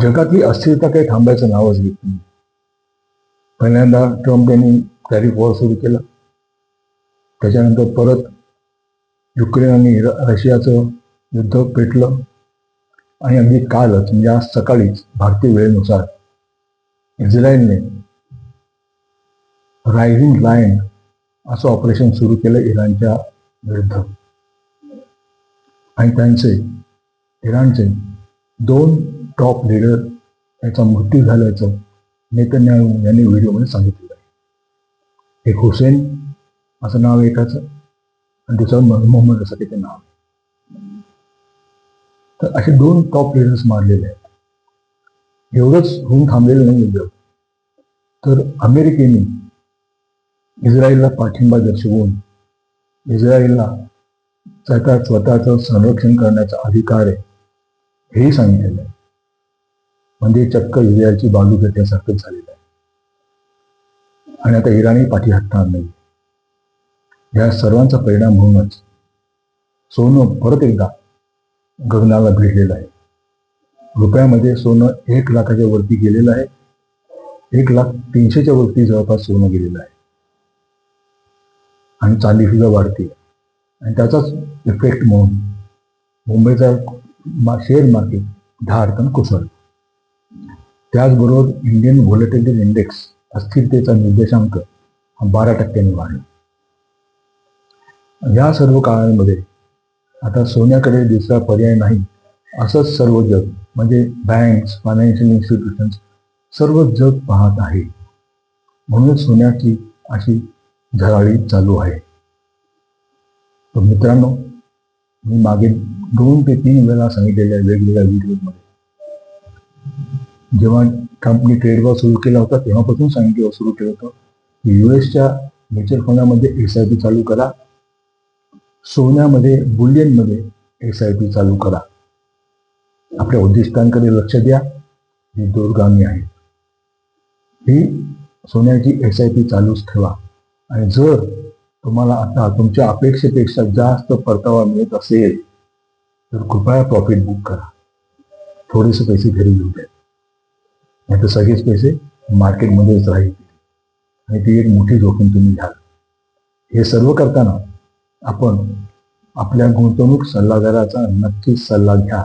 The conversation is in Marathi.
जगातली अस्थिरता काही थांबायचं नावच घेत नाही. पहिल्यांदा ट्रम्प यांनी टॅरिफ वॉर सुरू केला. त्याच्यानंतर परत युक्रेन आणि रशियाचं युद्ध पेटलं. आणि अगदी कालच म्हणजे आज सकाळीच भारतीय वेळेनुसार इस्रायलने रायझिंग लायन असं ऑपरेशन सुरू केलं इराणच्या विरुद्ध. आणि त्यांचे इराणचे दोन टॉप लीडर याचा मृत्यू झाल्याचं नेतन्याहू यांनी व्हिडिओमध्ये सांगितलेलं आहे एक हुसेन असं नाव एकाचं आणि दुसरं मोहम्मद असं त्याचं नाव तर असे दोन टॉप लीडर्स मारलेले आहेत. एवढंच होऊन थांबलेलं नाही जग तर अमेरिकेने इस्रायलला पाठिंबा दर्शवून इस्रायलला स्वतः स्वतःचं संरक्षण करण्याचा अधिकार आहे हेही सांगितलेलं आहे. म्हणजे चक्क इस्रायलची बाजू घेतल्यासारखंच झालेलं आहे. आणि आता इराणी पाठी हटणार नाही. या सर्वांचा परिणाम म्हणूनच सोनं परत एकदा गगनाला भिडलेलं आहे. रुपयामध्ये सोनं एक लाखाच्या वरती गेलेलं आहे. एक लाख तीनशेच्या वरती जवळपास सोनं गेलेलं आहे. आणि चांदी सुद्धा वाढते. आणि त्याचाच इफेक्ट म्हणून मुंबईचा मा शेअर मार्केट दहा अर्थानं कोसळलं. त्याचबरोबर इंडियन व्हॉलेटिलिटी इंडेक्स अस्थिरतेचा निर्देशांक हा बारा टक्क्यांनी वाढला. या सर्व काळांमध्ये आता सोन्याकडे दुसरा पर्याय नाही असंच सर्व जग म्हणजे बँक्स फायनान्शियल इन्स्टिट्यूशन्स सर्व जग पाहत आहे. म्हणून सोन्याची अशी झळाळी चालू आहे. तर मित्रांनो मी मागे दोन ते तीन वेळा सांगितलेल्या वेगवेगळ्या व्हिडिओमध्ये जेव्हा ट्रम्पने ट्रेड वॉर सुरू केला होता तेव्हापासून सांगितलं सुरू केलं होतं. की युएसच्या म्युच्युअल फंडामध्ये एस आय पी चालू करा. सोन्यामध्ये बुलियनमध्ये एस आय पी चालू करा. आपल्या उद्दिष्टांकडे लक्ष द्या. ही दूरगामी आहे. ही सोन्याची एस आय पी चालूच ठेवा. आणि जर तुम्हाला आता तुमच्या अपेक्षेपेक्षा जास्त परतावा मिळत असेल तर कृपया प्रॉफिट बुक करा. थोडेसे पैसे घरी घेऊ द्या. नाही तर सगळेच पैसे मार्केटमध्येच राहील. आणि ती एक मोठी जोखीम तुम्ही घ्याल. हे सर्व करताना आपण आपल्या गुंतवणूक सल्लागाराचा नक्कीच सल्ला घ्या.